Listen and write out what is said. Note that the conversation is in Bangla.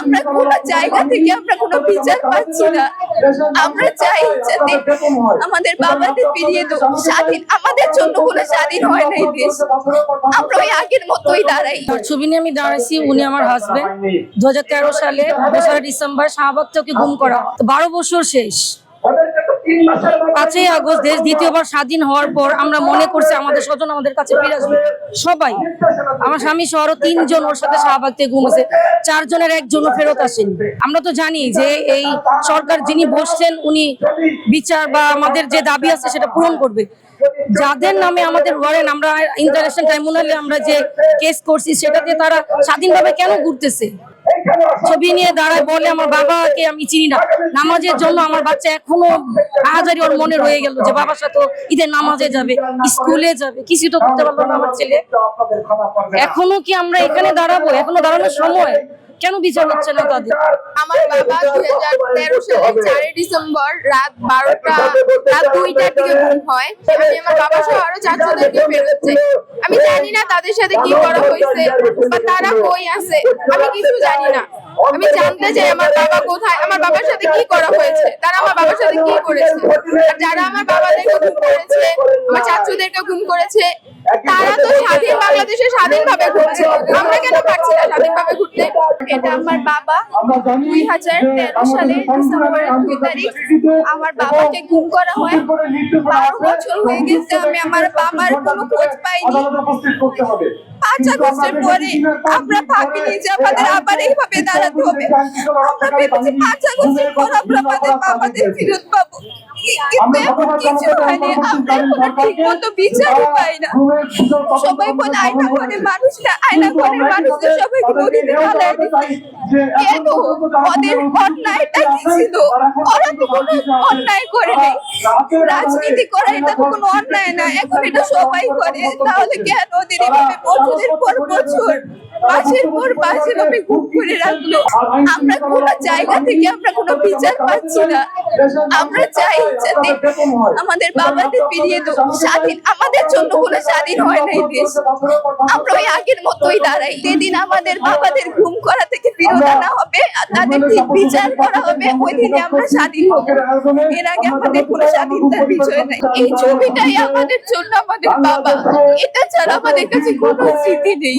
আমরা কোনো জায়গা থেকে আমরা কোনো বিচার পাচ্ছি না। আমরা চাই যাতে আমাদের বাবাদের ফিরিয়ে দেবো স্বাধীন আমাদের জন্য কোনো স্বাধীন হয় না এই দেশ। আমরা ওই আগের মতোই দাঁড়াই। ছবি নিয়ে আমি দাঁড়াইছি, উনি আমার হাজবেন্ড দু হাজার তেরো সালে দোসরা ডিসেম্বর, শাহবাগ থেকে গুম করা। বারো বছর শেষ। পাঁচই আগস্ট দেশ দ্বিতীয়বার স্বাধীন হওয়ার পর আমরা মনে করছি আমাদের স্বজন আমাদের কাছে ফিরে আসবে। সবাই। আমার স্বামী সহ তিনজন ওর সাথে শাহবাগ থেকে গুম আছে। চারজনের একজনও ফেরত আসেনি। আমরা তো জানি যে এই সরকার যিনি বসছেন, উনি বিচার বা আমাদের যে দাবি আছে সেটা পূরণ করবে। যাদের নামে আমাদের ওয়ারেন আমরা ইন্টারন্যাশনাল ট্রাইব্যুনালে আমরা যে কেস করছি, সেটাতে তারা স্বাধীনভাবে কেন ঘুরতেছে? ছবি নিয়ে দাঁড়ায় বলে আমার বাবাকে আমি চিনি না। নামাজের জন্য আমার বাচ্চা এখনও হাজারি ওর মনে রয়ে গেল যে বাবার সাথে ঈদের নামাজে যাবে, স্কুলে যাবে কিছু তো করতে পারল না আমার ছেলে। এখনও কি আমরা এখানে দাঁড়াবো? এখনও দাঁড়ানোর সময়? কেন বিচার হচ্ছে না তাদের? আমার বাবা দুই হাজার তেরো সালে চারই ডিসেম্বর রাত বারোটা, রাত দুইটার দিকে ঘুম হয়। আমি আমার বাবা সহ আরও চারজনদেরকে ফেরত চাই। আমি জানি না তাদের সাথে কি করা হয়েছে বা তারা কই আছে আমি কিছু জানি না। আমি জানতে চাই আমার বাবা কোথায় আমার বাবার সাথে কি করা হয়েছে তারা আমার বাবার সাথে কি করেছে? আর যারা আমার বাবাদেরকে খুন করেছে আমার চাচুদেরকে গুম করেছে তারা তো স্বাধীন বাংলাদেশে স্বাধীনভাবে ঘুরছে। আমরা কেন পারছি না স্বাধীনভাবে ঘুরতে? এটা আমার বাবা। দুই হাজার তেরো সালে ডিসেম্বরের দুই তারিখ আমার বাবাকে গুম করা হয়। বারো বছর হয়ে গেছে আমি আমার বাবার কোনো খোঁজ পাইনি। পাঁচ আগস্টের পরে আমরা ভাবিনি যে আমাদের আবার এইভাবে দাঁড়াতে হবে। আমরা ভেবেছি পাঁচ আগস্টের পর আমরা আমাদের বাবাদের ফেরত পাবো। সবাই বলে আয়না করে মানুষ না আয়না করে মানুষদের সবাইকে নদীতে ফেলায় কেন ওদের অন্যায়টা কি ছিল। ওরা তো কোনো অন্যায় করে নাই রাজনীতি করা এটা তো কোনো অন্যায় না। এখন এটা সবাই করে। তাহলে কেন ওদের এভাবে বছরের পর বছর মাসের পর মাস এভাবে গুম করে রাখল। আমরা কোনো জায়গা থেকে আমরা কোনো বিচার পাচ্ছি না। আমরা চাই যাতে আমাদের বাবাদের ফিরিয়ে দেবো স্বাধীন আমাদের জন্য কোনো স্বাধীন হয় না এই দেশ। আমরা ওই আগের মতোই দাঁড়াই। যেদিন আমাদের বাবাদের ঘুম করা থেকে ফিরত আনা হবে, আর তাদের ঠিক বিচার করা হবে, ওই দিনে আমরা স্বাধীন হব। এর আগে আমাদের কোনো স্বাধীনতার বিষয় নাই। এই ছবিটাই আমাদের জন্য আমাদের বাবা। এটা ছাড়া আমাদের কাছে কোনো স্মৃতি নেই।